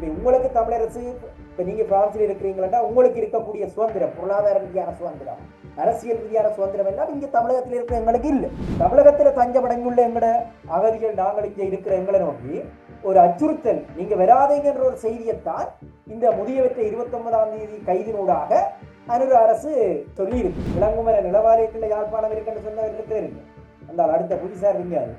இப்போ உங்களுக்கு தமிழரசு இப்போ நீங்கள் பிரான்சில் இருக்கிறீங்களா உங்களுக்கு இருக்கக்கூடிய சுதந்திரம் பொருளாதார ரீதியான சுதந்திரம் அரசியல் ரீதியான சுதந்திரம் எல்லாம் இங்கே தமிழகத்தில் இருக்கிற எங்களுக்கு இல்லை. தமிழகத்தில் தஞ்சமடைந்துள்ள எங்களோட அகதிகள் நாங்கள் இங்கே இருக்கிற எங்களை நோக்கி ஒரு அச்சுறுத்தல் நீங்க வராதீங்கன்ற ஒரு செய்தியைத்தான் இந்த முதியவற்றை இருபத்தி ஒன்பதாம் தேதி கைதினூடாக அனுர அரசு சொல்லியிருக்கு. இளங்குமர நிலவாரியத்தில் யாழ்ப்பாணம் இருக்குன்னு சொன்னவர் இருக்கிறாரு. அந்த அடுத்த புதுசாக இருக்காரு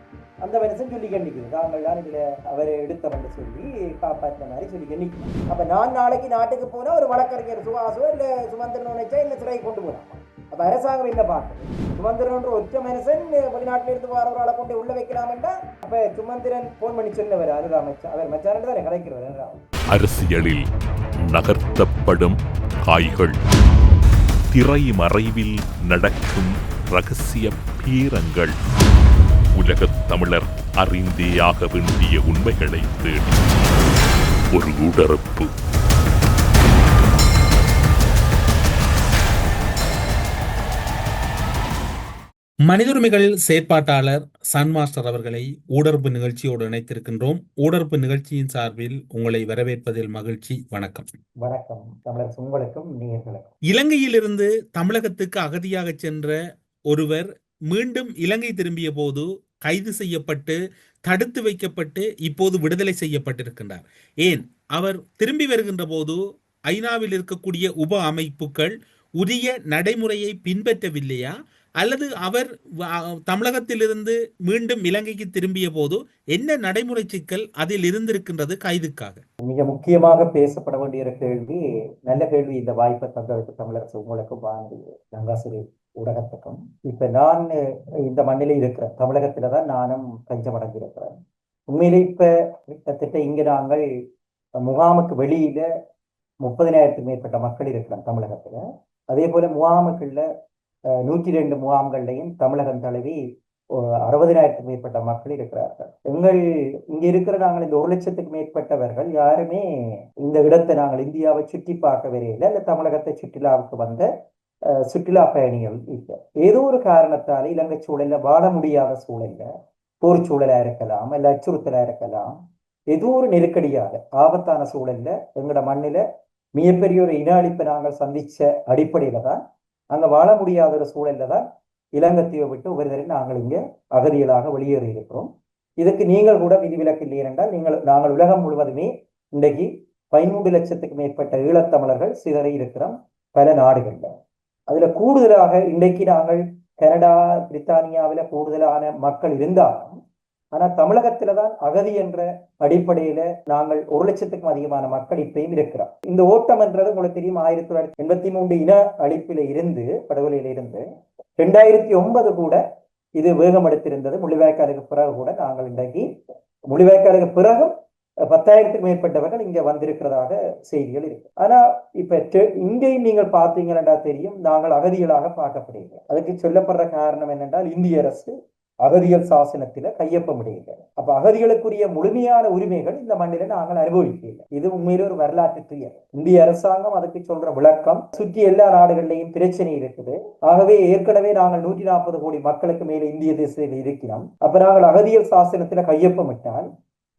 அந்த மனுஷன் சொல்லி கண்டிக்குது. தாங்கள் தான் இதில் அவர் எடுத்தவன் சொல்லி காப்பாற்ற மாதிரி சொல்லி கண்டிக்கும் அப்போ நான் நாளைக்கு நாட்டுக்கு போனால் ஒரு வழக்கறிஞர் சுவாசோ இல்லை சுமந்திரன் நினைச்சா இல்லை சிறை கொண்டு போனான் அப்போ அரசாங்கம் என்ன பார்க்குது? சுமந்திரன்ற ஒற்ற மனுஷன் வெளிநாட்டில் இருந்து வர ஒரு கொண்டு உள்ள வைக்கலாம்னா அப்போ சுமந்திரன் ஃபோன் பண்ணி சொன்னவர் அதுதான் அமைச்சர். அவர் மச்சான் தானே கலைக்கிறவர் அரசியலில் நகர்த்தப்படும் காய்கள். திரை மறைவில் நடக்கும் ரகசிய பீரங்கள். உலகத் தமிழர் அறிந்தேயாக வேண்டிய உண்மைகளை தேடி. ஒரு உடறுப்பு மனித உரிமைகள் செயற்பாட்டாளர் சன் மாஸ்டர் அவர்களை ஊடர்ப்பு நிகழ்ச்சியோடு இணைத்திருக்கின்றோம். ஊடர்ப்பு நிகழ்ச்சியின் சார்பில் உங்களை வரவேற்பதில் மகிழ்ச்சி. வணக்கம். வணக்கம். தமிழர் உங்களுக்கும் நீங்களுக்கும். இலங்கையிலிருந்து தமிழகத்துக்கு அகதியாக சென்ற ஒருவர் மீண்டும் இலங்கை திரும்பிய போது கைது செய்யப்பட்டு தடுத்து வைக்கப்பட்டு இப்போது விடுதலை செய்யப்பட்டிருக்கின்றார். ஏன்? அவர் திரும்பி வருகின்ற போது ஐநாவில் இருக்கக்கூடிய உப அமைப்புகள் உரிய நடைமுறையை பின்பற்றவில்லையா? அல்லது அவர் தமிழகத்திலிருந்து மீண்டும் இலங்கைக்கு திரும்பிய போது என்ன நடைமுறை சிக்கல் அதில் இருந்திருக்கின்றது கைதுக்காக? மிக முக்கியமாக பேசப்பட வேண்டிய கேள்வி நல்ல கேள்வி இந்த வாய்ப்பை தந்ததுக்கு தமிழரசு உங்களுக்கும் வாங்கி கங்காசுரி ஊடகத்துக்கும். இப்ப நான் இந்த மண்ணிலே இருக்கிறேன் தமிழகத்துல தான் நானும் கஞ்சமடைஞ்சிருக்கிறேன் உண்மையிலே இப்ப கிட்டத்தட்ட இங்க நாங்கள் முகாமுக்கு வெளியில முப்பதினாயிரத்துக்கு மேற்பட்ட மக்கள் இருக்கிறோம் தமிழகத்துல. அதே போல முகாமுக்குள்ள அஹ், நூற்றி ரெண்டு முகாம்கள்லையும் தமிழகம் தழுவி அறுபதினாயிரத்துக்கு மேற்பட்ட மக்கள் இருக்கிறார்கள். எங்கள் இங்க இருக்கிற நாங்கள் இந்த ஒரு லட்சத்துக்கு மேற்பட்டவர்கள் யாருமே இந்த இடத்தை நாங்கள் இந்தியாவை சுற்றி பார்க்க வரையில இல்ல தமிழகத்தை சுற்றுலாவுக்கு வந்த சுற்றுலா பயணிகள் இப்போ ஏதோ ஒரு காரணத்தால் இலங்கை சூழல்ல வாழ முடியாத சூழல்ல போர் சூழலா இருக்கலாம் இல்லை அச்சுறுத்தலா இருக்கலாம் ஏதோ ஒரு நெருக்கடியாக ஆபத்தான சூழல்ல எங்களோட மண்ணில மிகப்பெரிய ஒரு இன அழிப்பை நாங்கள் சந்திச்ச அடிப்படையில தான் அங்க வாழ முடியாத ஒரு சூழல்ல தான் இலங்கைத்தீவை விட்டு ஒவ்வொருத்தரையும் நாங்கள் இங்க அகதிகளாக வெளியேறி இருக்கிறோம். இதுக்கு நீங்கள் கூட விதிவிலக்கு இல்லை என்றால் நீங்கள் நாங்கள் உலகம் முழுவதுமே இன்றைக்கு பதிமூன்று லட்சத்துக்கு மேற்பட்ட ஈழத்தமிழர்கள் சிதறி இருக்கிறோம் பல நாடுகளில். அதுல கூடுதலாக இன்றைக்கு நாங்கள் கனடா பிரித்தானியாவில கூடுதலான மக்கள் இருந்தாலும் ஆனா தமிழகத்துல தான் அகதி என்ற அடிப்படையில நாங்கள் ஒரு லட்சத்துக்கும் அதிகமான மக்கள் இப்பயும் இருக்கிறோம். இந்த ஓட்டம் என்றது உங்களுக்கு தெரியும் ஆயிரத்தி தொள்ளாயிரத்தி எண்பத்தி மூன்று இன அழிப்பில இருந்து படுகொலையில இருந்து ரெண்டாயிரத்தி ஒன்பது கூட இது வேகம் எடுத்திருந்தது முள்ளிவாய்க்காலுக்கு பிறகு கூட நாங்கள் இன்றைக்கு முள்ளிவாய்க்காலுக்கு பிறகும் பத்தாயிரத்துக்கு மேற்பட்டவர்கள் இங்க வந்திருக்கிறதாக செய்திகள் இருக்கு. ஆனா இப்ப இங்கேயும் நீங்கள் பார்த்தீங்கன்னா தெரியும் நாங்கள் அகதிகளாக பார்க்கப்படுகிறோம். அதுக்கு சொல்லப்படுற காரணம் என்னென்றால் இந்திய அரசு அகதிகள் சாசனத்தில கையொப்ப முடியல அப்ப அகதிகளுக்குரிய முழுமையான உரிமைகள் இந்த மண்ணில நாங்கள் அனுபவிக்கல இது உண்மையிலே ஒரு வரலாற்று துயர் இந்திய அரசாங்கம் அதுக்கு சொல்ற விளக்கம் சுற்றி எல்லா நாடுகளிலையும் பிரச்சனை இருக்குது. ஆகவே ஏற்கனவே நாங்கள் நூற்றி நாற்பது கோடி மக்களுக்கு மேல இந்திய தேசத்தில் இருக்கிறோம். அப்ப நாங்கள் அகதியல் சாசனத்துல கையொப்பமிட்டால்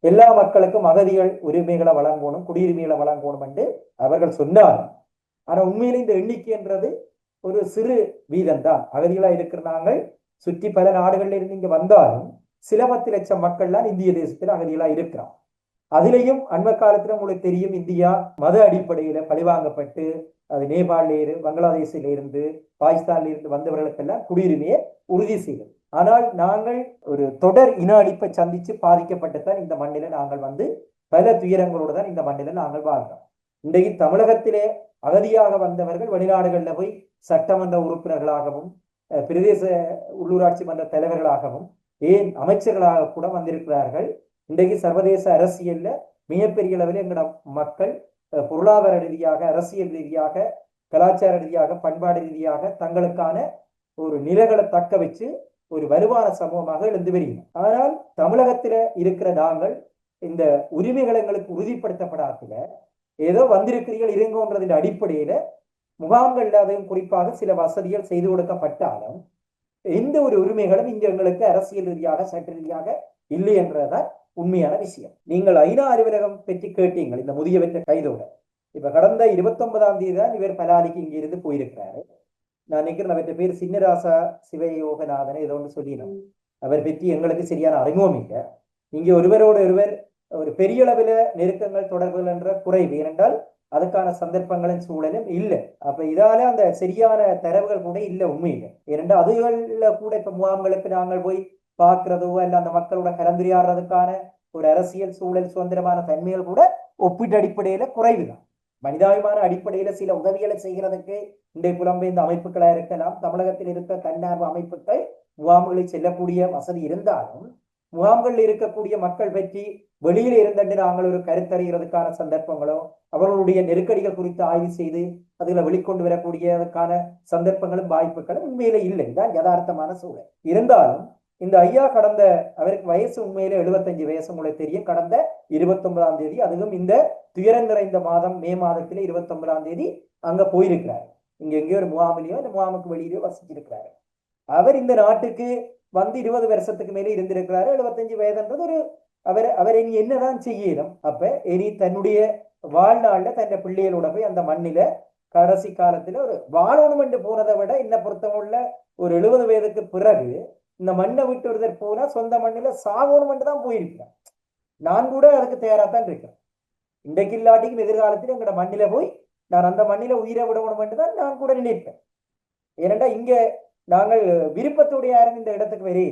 எல்லா மக்களுக்கும் அகதிகள் உரிமைகளை வழங்கணும் குடியுரிமைகளை வழங்கணும் என்று அவர்கள் சொன்னார்கள் ஆனா உண்மையில இந்த எண்ணிக்கைன்றது ஒரு சிறு வீதம் தான் அகதிகளா இருக்கிற நாங்கள் சுற்றி பல நாடுகள்ல இருந்து இங்க வந்தாலும் சில பத்து லட்சம் மக்கள்லாம் இந்திய தேசத்துல அகதிகளா இருக்கிறோம் அதுலயும் அண்மை காலத்துல உங்களுக்கு தெரியும் இந்தியா மத அடிப்படையில பழிவாங்கப்பட்டு அது நேபாளில இருந்து பங்களாதேஷில இருந்து பாகிஸ்தான்ல இருந்து வந்தவர்களுக்கெல்லாம் குடியுரிமையை உறுதி செய்தது. ஆனால் நாங்கள் ஒரு தொடர் இன அழிப்பை சந்தித்து பாதிக்கப்பட்டுத்தான் இந்த மண்ணில நாங்கள் வந்து பல துயரங்களோடு தான் இந்த மண்ணில நாங்கள் வாழ்கிறோம் இன்றைக்கு தமிழகத்திலே அகதியாக வந்தவர்கள் வெளிநாடுகளில் போய் சட்டமன்ற உறுப்பினர்களாகவும் பிரதேச உள்ளூராட்சி மன்ற தலைவர்களாகவும் ஏன் அமைச்சர்களாக கூட வந்திருக்கிறார்கள். இன்றைக்கு சர்வதேச அரசியல்ல மிகப்பெரிய அளவில் எங்களோட மக்கள் பொருளாதார ரீதியாக அரசியல் ரீதியாக கலாச்சார ரீதியாக பண்பாடு ரீதியாக தங்களுக்கான ஒரு நிலைகளை தக்க வச்சு ஒரு வருமான சமூகமாக எழுந்து வருகிறோம் ஆனால் தமிழகத்துல இருக்கிற நாங்கள் இந்த உரிமைகள் எங்களுக்கு உறுதிப்படுத்தப்படாதுல ஏதோ வந்திருக்கிறீர்கள் இருங்கன்றதின் அடிப்படையில முகாம்கள் அதையும் குறிப்பாக சில வசதிகள் செய்து கொடுக்கப்பட்டாலும் எந்த ஒரு உரிமைகளும் இங்க எங்களுக்கு அரசியல் ரீதியாக சட்ட ரீதியாக இல்லை என்றதான் உண்மையான விஷயம். நீங்கள் ஐநா அலுவலகம் பற்றி கேட்டீங்கள் இந்த முதியவற்ற கைதோட. இப்ப கடந்த இருபத்தி ஒன்பதாம் தேதி தான் இவர் பலாலிக்கு இங்கிருந்து போயிருக்கிறாரு. நான் நினைக்கிறேன் அவற்றை பேர் சின்னராசா சிவயோகநாதன் ஏதோ ஒன்று சொல்லினோம் அவர் பற்றி எங்களுக்கு சரியான அறிமுகம் இல்லை. இங்கே ஒருவரோடு ஒருவர் ஒரு பெரிய அளவில் நெருக்கங்கள் தொடர்புகள் என்ற குறைவு. ஏனென்றால் அதுக்கான சந்தர்ப்பங்களும் சூழலும் இல்லை. அப்ப இதால அந்த சரியான தரவுகள் கூட இல்லை உண்மையில. ஏனென்றால் அதுகள்ல கூட இப்ப முகாம்களுக்கு நாங்கள் போய் பார்க்கிறதோ அல்ல அந்த மக்களோட கலந்துரையாடுறதுக்கான ஒரு அரசியல் சூழல் சுதந்திரமான தன்மைகள் கூட ஒப்பீட்டு அடிப்படையில குறைவுதான். மனிதாபிமான அடிப்படையில சில உதவிகளை செய்கிறதுக்கு இன்றைய புலம்பெயர்ந்த அமைப்புகளா இருக்கலாம். தமிழகத்தில் இருக்க தன்னார்வ அமைப்புகள் முகாம்களில் செல்லக்கூடிய வசதி இருந்தாலும் முகாம்களில் இருக்கக்கூடிய மக்கள் பற்றி வெளியில இருந்துட்டு நாங்கள் ஒரு கருத்தறிகிறதுக்கான சந்தர்ப்பங்களோ அவர்களுடைய நெருக்கடிகள் குறித்து ஆய்வு செய்து அதுல வெளிக்கொண்டு வரக்கூடியதுக்கான சந்தர்ப்பங்களும் வாய்ப்புகளும் உண்மையில இல்லை. இதுதான் யதார்த்தமான சூழல். இருந்தாலும் இந்த ஐயா கடந்த அவருக்கு வயசு உண்மையிலே எழுபத்தஞ்சு வயசு உங்களுக்கு தெரியும். கடந்த இருபத்தொன்பதாம் தேதி அதுவும் இந்த துயரம் நிறைந்த மாதம் மே மாதத்துல இருபத்தொன்பதாம் தேதி அங்க போயிருக்கிறார். இங்க எங்கேயோ ஒரு முகாமிலேயோ இந்த முகாமுக்கு வெளியிலேயோ வசிச்சிருக்கிறாரு. அவர் இந்த நாட்டுக்கு வந்து இருபது வருஷத்துக்கு மேலே இருந்திருக்கிறாரு. எழுபத்தஞ்சு வயதுன்றது ஒரு அவர் அவர் இனி என்னதான் செய்யணும் அப்ப இனி தன்னுடைய வாழ்நாள்ல தன்னை பிள்ளைகளோட போய் அந்த மண்ணில கடைசி காலத்துல ஒரு வாழணும் என்று போனதை விட என்ன பொறுத்தவரையில ஒரு எழுபது வயதுக்கு பிறகு இந்த மண்ணை விட்டு ஒருத்தர் போனா சொந்த மண்ணில சாகணும் என்று தான் போயிருக்கிறேன் நான் கூட அதுக்கு தயாராத்தான் இருக்கிறேன். இன்றைக்கு இல்லாட்டிக்கும் எதிர்காலத்தில் எங்களோட மண்ணில போய் நான் அந்த மண்ணில உயிரை விடணும் என்று தான் நான் கூட நினைப்பேன். ஏனென்றா இங்க நாங்கள் விருப்பத்துடைய இந்த இடத்துக்கு வரே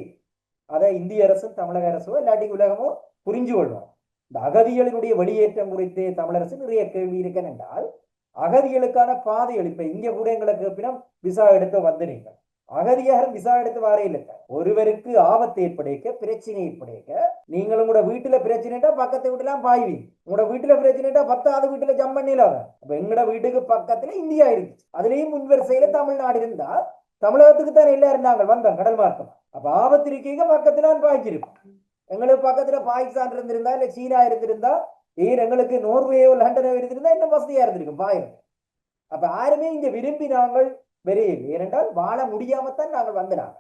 அதை இந்திய அரசும் தமிழக அரசும் இல்லாட்டி உலகமும் புரிஞ்சு கொள்வோம் இந்த அகதிகளினுடைய வெளியேற்றம் குறித்து தமிழரசு நிறைய கேள்வி இருக்கேன் என்றால் அகதிகளுக்கான பாதை இப்ப இங்க கூட எங்களுக்கு பின்னம் விசா எடுத்து வந்து நீங்கள் அகதியாரும் விசா எடுத்து வாரே இல்லை ஒருவருக்கு ஆபத்து ஏற்படைக்க பிரச்சனை ஏற்படைக்க நீங்களும் கூட வீட்டுல பிரச்சனைட்டா பக்கத்து வீட்டுலாம் பாய்வீங்க. உங்களோட வீட்டுல பிரச்சனைட்டா பத்தாவது வீட்டுல ஜம் பண்ணிடலாம் அப்ப எங்களோட வீட்டுக்கு பக்கத்துல இந்தியா இருக்கு அதுலயும் முன்வரிசையில தமிழ்நாடு இருந்தா தமிழகத்துக்கு தானே எல்லாம் இருந்தாங்க வந்தோம் கடல் மார்க்கம். அப்ப ஆபத்து இருக்கீங்க பக்கத்துல பாய்ச்சிருக்கும் எங்களுக்கு பக்கத்துல பாகிஸ்தான் இருந்திருந்தா இல்ல சீனா இருந்திருந்தா ஏன் எங்களுக்கு நோர்வேயோ லண்டனோ இருந்திருந்தா என்ன வசதியா இருந்திருக்கும் பாயிரம் அப்ப யாருமே இங்க விரும்பி நாங்கள் வெறியில் ஏனென்றால் வாழ முடியாமத்தான் நாங்கள் வந்தனாங்க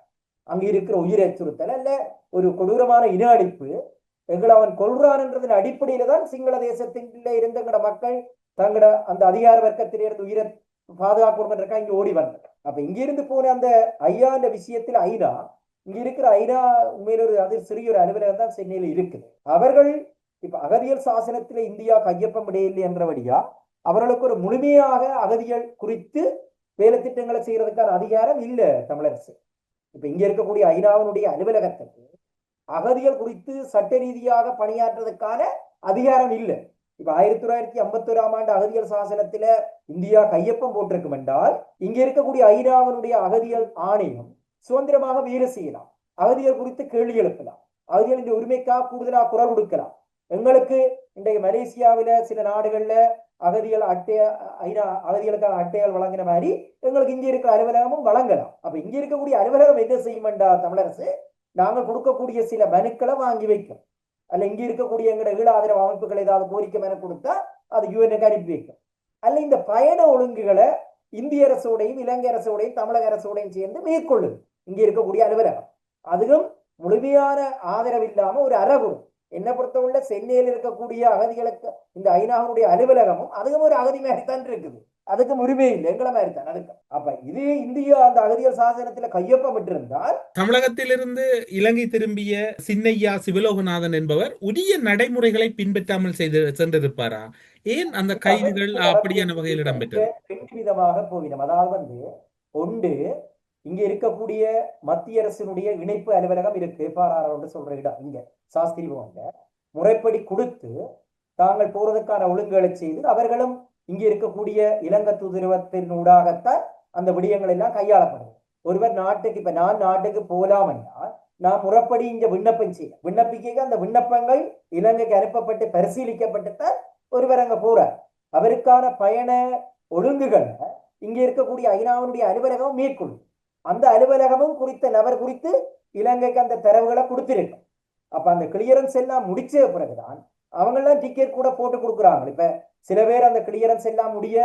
அங்கு இருக்கிற உயிர் அச்சுறுத்தல் அல்ல ஒரு கொடூரமான இன அடிப்பு. எங்களை அவன் கொள்றான்ன்றதன் அடிப்படையில தான் சிங்கள தேசத்தில இருந்த எங்கட மக்கள் தங்களோட அந்த அதிகார வர்க்கத்திலிருந்து உயிரை பாதுகாக்கணும் இங்க ஓடி வந்தாங்க அப்ப இங்கிருந்து போன அந்த ஐயான்ற விஷயத்தில் ஐநா இங்க இருக்கிற ஐநா உண்மையில ஒரு அது சிறிய ஒரு அலுவலகம் தான் சென்னையில இருக்குது. அவர்கள் இப்ப அகதியல் சாசனத்துல இந்தியா கையொப்பம் இடையில்லை என்றபடியா அவர்களுக்கு ஒரு முழுமையாக அகதிகள் குறித்து வேலை திட்டங்களை செய்யறதுக்கான அதிகாரம் இல்ல தமிழரசு. இப்ப இங்க இருக்கக்கூடிய ஐநாவினுடைய அலுவலகத்துக்கு அகதிகள் குறித்து சட்ட ரீதியாக பணியாற்றுறதுக்கான அதிகாரம் இல்லை. இப்ப ஆயிரத்தி தொள்ளாயிரத்தி ஐம்பத்தி ஓராம் ஆண்டு அகதிகள் சாசனத்துல இந்தியா கையொப்பம் போட்டிருக்கும் என்றால் இங்க இருக்கக்கூடிய ஐநாவினுடைய அகதிகள் ஆணையம் சுதந்திரமாக வேலை செய்யலாம். அகதிகள் குறித்து கேள்வி எழுப்பலாம். அகதிகளின் உரிமைக்காக கூடுதலாக குரல் கொடுக்கலாம். எங்களுக்கு இன்றைக்கு மலேசியாவில சில நாடுகள்ல அகதிகள் அட்டைய ஐநா அகதிகளுக்கான அட்டைகள் வழங்குற மாதிரி எங்களுக்கு இங்கே இருக்கிற அலுவலகமும் வழங்கலாம். அப்ப இங்க இருக்கக்கூடிய அலுவலகம் என்ன செய்யுமெண்டா தமிழரசு? நாங்கள் கொடுக்கக்கூடிய சில மனுக்களை வாங்கி வைக்கும். அல்ல இங்க இருக்கக்கூடிய எங்களோட ஈழ ஆதரவு அமைப்புகள் ஏதாவது கோரிக்கை மனு கொடுத்தா அது யூஎனுக்கு அனுப்பி வைக்கும். அல்ல இந்த பயண ஒழுங்குகளை இந்திய அரசோடையும் இலங்கை அரசோடையும் தமிழக அரசோடையும் சேர்ந்து மேற்கொள்ளுது இங்க இருக்கக்கூடிய அலுவலகம். அதுவும் முழுமையான ஆதரவு இல்லாம ஒரு அறகுறும் என்ன பொறுத்தவரை சென்னையில் இருக்கக்கூடிய அகதிகளுக்கு இந்த ஐநாவுடைய அலுவலகமும் அதுவும் ஒரு அகதி மாதிரி தான் இருக்குது. அதுக்கு உரிமை இல்லை. எங்களை மாதிரி தான் அதுக்கு அப்ப இது இந்தியா அந்த அகதியல் சாசனத்துல கையொப்பமிட்டிருந்தால் தமிழகத்திலிருந்து இலங்கை திரும்பிய சின்னையா சிவலோகநாதன் என்பவர் உரிய நடைமுறைகளை பின்பற்றாமல் செய்து சென்றிருப்பாரா? ஏன் அந்த கைதுகள் அப்படியான வகையில் இடம்பெற்றது? ரெண்டு விதமாக போவிடும் அதாவது வந்து ஒன்று இங்க இருக்கக்கூடிய மத்திய அரசினுடைய இணைப்பு அலுவலகம் இருக்கு. பாராளுமன்ற சொல்ற இடம் இங்க. சாஸ்திரிபவன்ல முறைப்படி கொடுத்து தாங்கள் போறதுக்கான ஒழுங்குகளை செய்து அவர்களும் இங்கே இருக்கக்கூடிய இலங்கை தூதரகத்தினூடாகத்தான் அந்த விடயங்கள் எல்லாம் கையாளப்படுது. ஒருவர் நாட்டுக்கு இப்ப நான் நாட்டுக்கு போலாமன்னா நான் முறைப்படி இங்க விண்ணப்பம் செய்ய விண்ணப்பிக்க அந்த விண்ணப்பங்கள் இலங்கைக்கு அனுப்பப்பட்டு பரிசீலிக்கப்பட்டுத்தான் ஒருவர் அங்க போறார். அவருக்கான பயண ஒழுங்குகளை இங்க இருக்கக்கூடிய ஐநாவினுடைய அலுவலகம் மேற்கொள்ளும். அந்த அலுவலகமும் குறித்த நபர் குறித்து இலங்கைக்கு அந்த தரவுகளை கொடுத்திருக்கும். அப்ப அந்த கிளியரன்ஸ் எல்லாம் முடிச்ச பிறகுதான் அவங்கெல்லாம் டிக்கெட் கூட போட்டு கொடுக்குறாங்க. இப்ப சில பேர் அந்த கிளியரன்ஸ் எல்லாம் முடிய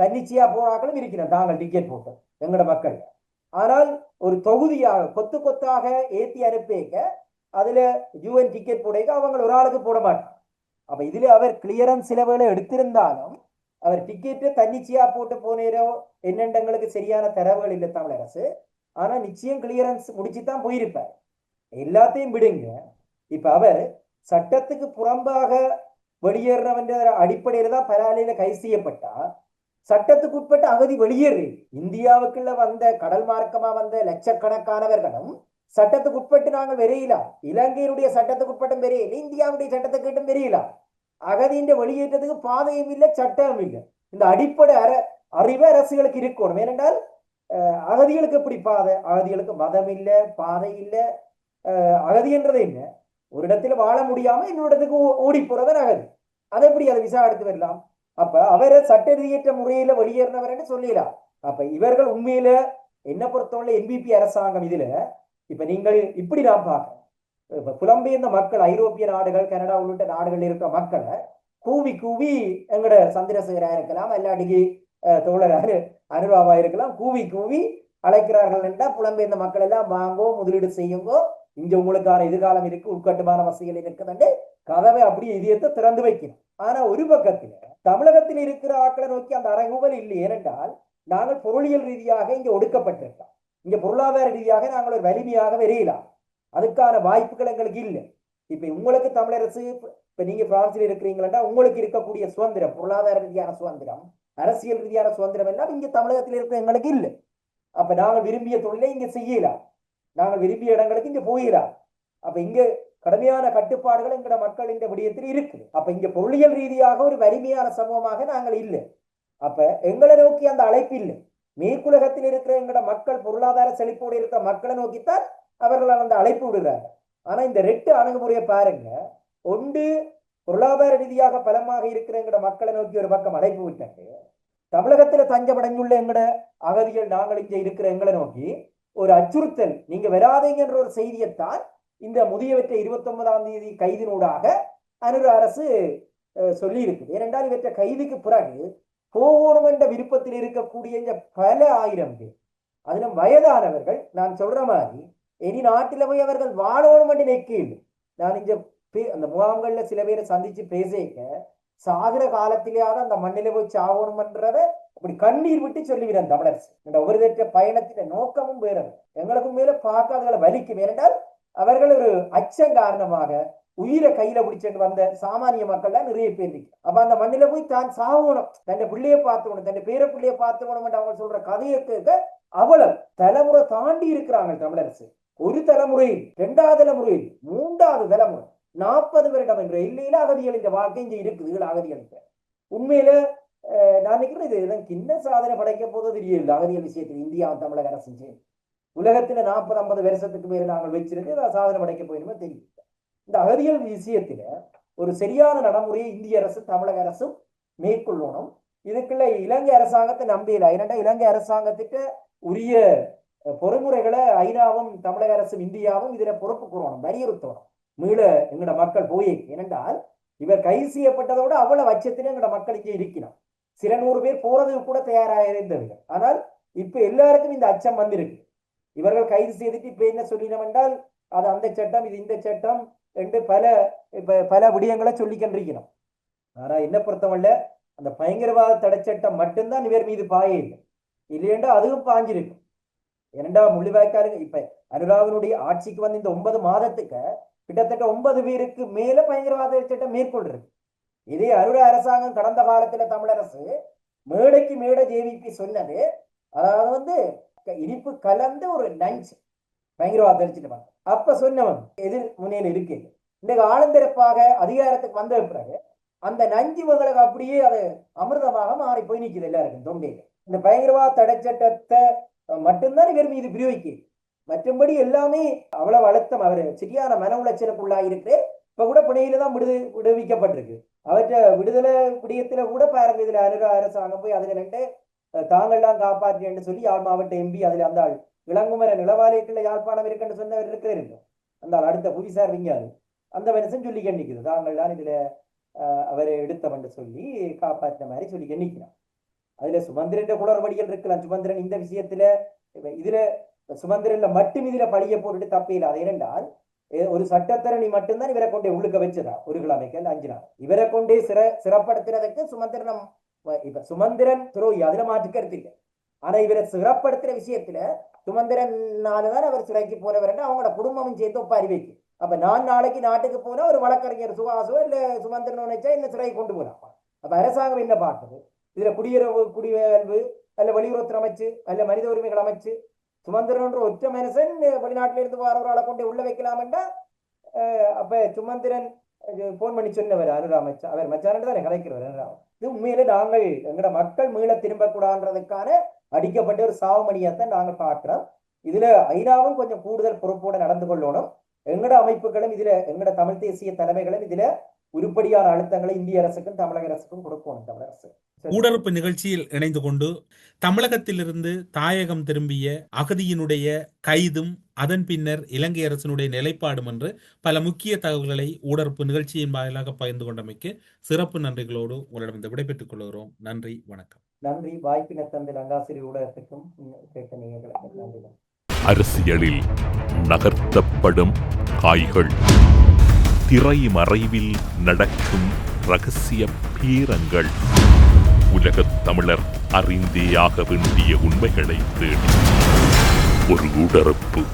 தன்னிச்சையா போனாக்களும் இருக்கிறோம் தாங்கள் டிக்கெட் போட்டு எங்களோட மக்கள். ஆனால் ஒரு தொகுதியாக கொத்து கொத்தாக ஏத்தி அனுப்பிக்க அதுல யூஎன் டிக்கெட் போடைக்கு அவங்க ஒரு ஆளுக்கு போட மாட்டாங்க. அப்ப இதுல அவர் கிளியரன்ஸ் சிலவுகளை எடுத்திருந்தாலும் அவர் டிக்கெட்டு தன்னிச்சையா போட்டு போனேரோ என்னென்றங்களுக்கு சரியான தரவுகள் இல்லை தமிழரசு. ஆனா நிச்சயம் கிளியரன்ஸ் முடிச்சு தான் போயிருப்பார். எல்லாத்தையும் விடுங்க. இப்ப அவர் சட்டத்துக்கு புறம்பாக வெளியேறவன்ற அடிப்படையில தான் பலாலையில கை செய்யப்பட்டா. சட்டத்துக்கு உட்பட்ட அகதி வெளியேறு இந்தியாவுக்குள்ள வந்த கடல் மார்க்கமா வந்த லட்சக்கணக்கானவர்களும் சட்டத்துக்கு உட்பட்டு நாங்கள் வெறியலாம் இலங்கையினுடைய சட்டத்துக்கு உட்பட்டும் வெறியில? இந்தியாவுடைய சட்டத்துக்கு கேட்டும் வெறியலாம் அகதியின் வெளியேற்றத்துக்கு பாதையும் இல்லை சட்டமும் இல்லை. இந்த அடிப்படை அற அறிவு அரசுகளுக்கு இருக்கணும். ஏனென்றால் அகதிகளுக்கு எப்படி பாதை? அகதிகளுக்கு மதம் இல்லை பாதை இல்லை அகதின்றது என்ன? ஒரு இடத்துல வாழ முடியாம இன்னொரு இடத்துக்கு ஓ- ஓடி போறதன் அகதி. அதை எப்படி அதை விசா எடுத்து வரலாம்? அப்ப அவரை சட்ட ரீதியற்ற முறையில வெளியேறினவர்னு சொல்லிடலாம். அப்ப இவர்கள் உண்மையில என்ன பொறுத்தவரை என்பிபி அரசாங்கம் இதுல? இப்ப நீங்கள் இப்படி நான் பார்க்கிறேன். இப்ப புலம்பெயர்ந்த மக்கள் ஐரோப்பிய நாடுகள் கனடா உள்ளிட்ட நாடுகள் இருக்கிற மக்களை கூவி கூவி எங்கட சந்திரசேகரா இருக்கலாம் எல்லாடிக்கு தோழர் அனு அனுராவா இருக்கலாம் கூவி கூவி அழைக்கிறார்கள் என்றால் புலம்பெயர்ந்த மக்கள் எல்லாம் வாங்கோ முதலீடு செய்யுங்கோ இங்க உங்களுக்கான எதிர்காலம் இருக்கு உட்கட்டுமான வசதிகள் இருக்குதுண்டு கதவை அப்படியே இதயத்தை திறந்து வைக்கணும். ஆனா ஒரு பக்கத்துல தமிழகத்தில் இருக்கிற ஆக்களை நோக்கி அந்த அறைகூவல் இல்லை. ஏனென்றால் நாங்கள் பொருளியல் ரீதியாக இங்க ஒடுக்கப்பட்டிருக்கோம் இங்க பொருளாதார ரீதியாக நாங்கள் ஒரு வலிமையாக வெறியலாம் அதுக்கான வாய்ப்புகள் எங்களுக்கு இல்லை. இப்ப உங்களுக்கு தமிழரசு இப்ப நீங்க பிரான்சில் இருக்கிறீங்களா உங்களுக்கு இருக்கக்கூடிய சுதந்திரம் பொருளாதார ரீதியான சுதந்திரம் அரசியல் ரீதியான சுதந்திரம் எல்லாம் இங்க தமிழகத்தில் இருக்கிற எங்களுக்கு இல்லை. அப்ப நாங்கள் விரும்பிய தொழிலை இங்க செய்யலாம். நாங்கள் விரும்பிய இடங்களுக்கு இங்கே போயிடலாம் அப்ப இங்க கடுமையான கட்டுப்பாடுகள் எங்கட மக்கள் இந்த விடயத்தில் இருக்குது அப்ப இங்க பொருளியல் ரீதியாக ஒரு வலிமையான சமூகமாக நாங்கள் இல்லை. அப்ப எங்களை நோக்கி அந்த அழைப்பு இல்லை. மேற்குலகத்தில் இருக்கிற எங்கட மக்கள் பொருளாதார செழிப்போடு இருக்கிற மக்களை நோக்கித்தான் அவர்கள் அந்த அழைப்பு விடுறாங்க. ஆனா இந்த ரெட்டு அணுகுமுறையை பாருங்க. ஒன்று பொருளாதார ரீதியாக பலமாக இருக்கிற எங்கட மக்களை நோக்கி ஒரு பக்கம் அழைப்பு விட்டாங்க தமிழகத்துல தஞ்சமடைந்துள்ள எங்கட அகதிகள் நாங்கள் இங்கே இருக்கிற எங்களை நோக்கி ஒரு அச்சுறுத்தல். நீங்க வராதீங்கன்ற ஒரு செய்தியைத்தான் இந்த முதியவற்றை இருபத்தி ஒன்பதாம் தேதி கைதினூடாக அனுர அரசு அஹ், சொல்லி இருக்குது ஏனென்றால் இவற்றை கைதுக்கு பிறகு போகணும் என்ற விருப்பத்தில் இருக்கக்கூடிய இந்த பல ஆயிரம் பேர் அதில் வயதானவர்கள் நான் சொல்ற மாதிரி இனி நாட்டில போய் அவர்கள் வாழணும் என்று நிற்கையில் நான் இங்க பே- அந்த முகாம்கள்ல சில பேரை சந்திச்சு பேசிக்க சாகிற காலத்திலேயாவது அந்த மண்ணில போய் சாகணும்ன்றத அப்படி கண்ணீர் விட்டு சொல்லுகிறேன் தமிழரசு. இந்த ஒருதற்ற பயணத்தின் நோக்கமும் வேறு எங்களுக்கும் மேல பார்க்காதவர்களை வலிக்கும். ஏனென்றால் அவர்கள் ஒரு அச்சம் காரணமாக உயிரை கையில பிடிச்சிட்டு வந்த சாமானிய மக்கள்லாம் நிறைய பேர் இருக்கு. அப்ப அந்த மண்ணில போய் தான் சாகணும். தன் பிள்ளைய பார்த்துக்கணும் தன் பேர பிள்ளைய பார்த்துக்கணும் அவங்க சொல்ற கதையை கேட்க அவ்வளவு தலைமுறை தாண்டி இருக்கிறாங்க தமிழரசு. ஒரு தலைமுறையில் இரண்டாவது தலைமுறையில் மூன்றாவது தலைமுறை. நாற்பது வருடம் என்ற இல்லையில அகதிகள் இந்த வாழ்க்கை இங்க இருக்குது அகதிகள் உண்மையில நான் நினைக்கிறேன் இது இதன் கிண்ண சாதனை படைக்க போது தெரியல அகதிகள் விஷயத்தில் இந்தியா தமிழக அரசு செய்யும். உலகத்துல நாற்பது ஐம்பது வருஷத்துக்கு மேல நாங்கள் வச்சிருந்து சாதனை படைக்க போயிருமோ தெரியல இந்த அகதிகள் விஷயத்துல ஒரு சரியான நடைமுறையை இந்திய அரசு தமிழக அரசும் மேற்கொள்ளணும். இதுக்குள்ள இலங்கை அரசாங்கத்தை நம்பியல ஏனென்றா இலங்கை அரசாங்கத்துக்கு உரிய பொறுமுறைகளை ஐநாவும் தமிழக அரசும் இந்தியாவும் இதுல பொறுப்பு கூறணும் வலியுறுத்தணும். மீள எங்களோட மக்கள் போய் ஏனென்றால் இவர் கைது செய்யப்பட்டதோட அவ்வளவு அச்சத்திலே எங்களோட மக்கள் இங்கே இருக்கிறோம். சில நூறு பேர் போறதுக்கு கூட தயாராக இருந்தவர்கள் ஆனால் இப்ப எல்லாருக்கும் இந்த அச்சம் வந்திருக்கு. இவர்கள் கைது செய்துட்டு இப்ப என்ன சொல்லினோம் என்றால் அது அந்த சட்டம் இது இந்த சட்டம் என்று பல இப்ப பல விடயங்களை சொல்லிக்கொண்டிருக்கணும் ஆனா என்ன பொறுத்தவரை அந்த பயங்கரவாத தடை சட்டம் மட்டும்தான் இவர் மீது பாய இல்லை. இல்லையென்றா அதுவும் பாஞ்சிருக்கும். ஏனெண்டா முள்ளிவாய்க்காலுங்க இப்ப அனுராகனுடைய ஆட்சிக்கு வந்து இந்த ஒன்பது மாதத்துக்கு கிட்டத்தட்ட ஒன்பது பேருக்கு மேல பயங்கரவாத சட்டம் மேற்கொண்டிருக்கு. இதே அனுரா அரசாங்கம் கடந்த காலத்துல தமிழரசு மேடைக்கு மேடை ஜேவிபி சொன்னது. அதாவது வந்து க- இனிப்பு கலந்து ஒரு லஞ்ச். பயங்கரவாத தெரிச்சுட்டு அப்ப சொன்னவன் எதிர் முனையில் இருக்கு. இன்னைக்கு ஆளுந்திரப்பாக அதிகாரத்துக்கு வந்த பிறகு அந்த நஞ்சு மகளுக்கு அப்படியே அது அமிர்தமாக மாறி போய் நிக்குது எல்லாருக்கும் தொண்டையில. இந்த பயங்கரவாத தடை சட்டத்தை மட்டும்தான் இவர் மீது பிரயோகிக்கு. மற்றும்படி எல்லாமே அவ்வளவு அழுத்தம். அவர் சரியான மன உளைச்சலுக்குள்ளாக இருக்கு இப்ப கூட புனையில தான் விடுது விடுவிக்கப்பட்டிருக்கு. அவற்றை விடுதலை விடயத்துல கூட பாருங்க இதுல அனுர அரசாங்கம் போய் அதுல ரெண்டு அஹ், தாங்கள்லாம் காப்பாற்றின்னு சொல்லி யாழ் மாவட்ட எம்பி அதுல அந்த ஆள் இளங்குமர நிலவாலயத்துல யாழ்ப்பாணம் இருக்குன்னு சொன்னவர் இருக்கிறாரு அந்த ஆள் அடுத்த புவிசார் விஞ்ஞானி. அந்த மனுஷன் சொல்லி கண்டிக்குது தாங்கள் தான் இதுல அவரை எடுத்தவன் சொல்லி காப்பாற்றின மாதிரி சொல்லி எண்ணிக்கிறான் அதுல சுமந்திரன் குளறுபடிகள் இருக்கலாம் சுமந்திரன் இந்த விஷயத்துல இதுல சுமந்திரன்ல மட்டும் இதுல பழிய போட்டுட்டு தப்பே இல்லை. அது ஏனென்றால் ஒரு சட்டத்தரணி மட்டும்தான் இவரை கொண்டே உள்ளுக்க வச்சதா? ஒரு கிழமைக்கு அல்ல அஞ்சு நாள் இவரை கொண்டே சிற சிறப்படுத்துறதுக்கு சுமந்திரனம் இப்ப சுமந்திரன் துரோகி அதுல மாற்று கருத்து இல்லை. ஆனா இவரை சிறப்படுத்துற விஷயத்துல சுமந்திரனாலதான் அவர் சிறைக்கு போனவர் அவங்களோட குடும்பமும் சேர்த்து ஒப்ப வைக்கும் அப்ப நான் நாளைக்கு நாட்டுக்கு போனா ஒரு வழக்கறிஞர் சுகாசோ இல்ல சுமந்திரன் நினைச்சா என்ன சிறைக்கு கொண்டு போலாம் அப்ப அரசாங்கம் என்ன பார்க்குது? இதுல குடியுறவு குடிவேல்வு அல்ல வெளியுறவுத்துறை அமைச்சு அல்ல மனித உரிமைகள் அமைச்சு சுமந்திரன்ற ஒற்ற மனுஷன் வெளிநாட்டில இருந்து வர ஒரு ஆளை கொண்டு உள்ள வைக்கலாம்டா அப்ப சுமந்திரன் போன் பண்ணி சொன்னவர் அனுரா மச்சா. அவர் மச்சான் தானே கலைக்கிறவர் அனுரா. இது உண்மையில நாங்கள் எங்கட மக்கள் மீள திரும்பக்கூடாதுன்றதுக்கான அடிக்கப்பட்ட ஒரு சாவமணியத்தான் நாங்கள் பார்க்கிறோம். இதுல ஐநாவும் கொஞ்சம் கூடுதல் பொறுப்போட நடந்து கொள்ளணும். எங்கட அமைப்புகளும் இதுல எங்கட தமிழ் தேசிய தலைமைகளும் இதுல உருப்படியான அழுத்தங்களை இந்திய அரசுக்கும் தமிழக அரசுக்கும் கொடுக்கணும் தமிழக அரசு. ஊடறுப்பு நிகழ்ச்சியில் இணைந்து கொண்டு தமிழகத்திலிருந்து தாயகம் திரும்பிய அகதியினுடைய கைதும் அதன் பின்னர் இலங்கை அரசினுடைய நிலைப்பாடும் என்று பல முக்கிய தகவல்களை ஊடறுப்பு நிகழ்ச்சியின் வாயிலாக பகிர்ந்து கொண்டமைக்கு சிறப்பு நன்றிகளோடு உங்களிடம் இந்த விடைபெற்றுக் கொள்கிறோம். நன்றி வணக்கம். நன்றி. வாய்ப்பினை தந்த லங்காசிரி ஊடகத்துக்கும் அரசியலில் நகர்த்தப்படும் காய்கள். திரைமறைவில் நடக்கும் ரகசிய பீரங்கள். உலகத் தமிழர் அறிந்தேயாக வேண்டிய உண்மைகளை தேடி. ஒரு உடறுப்பு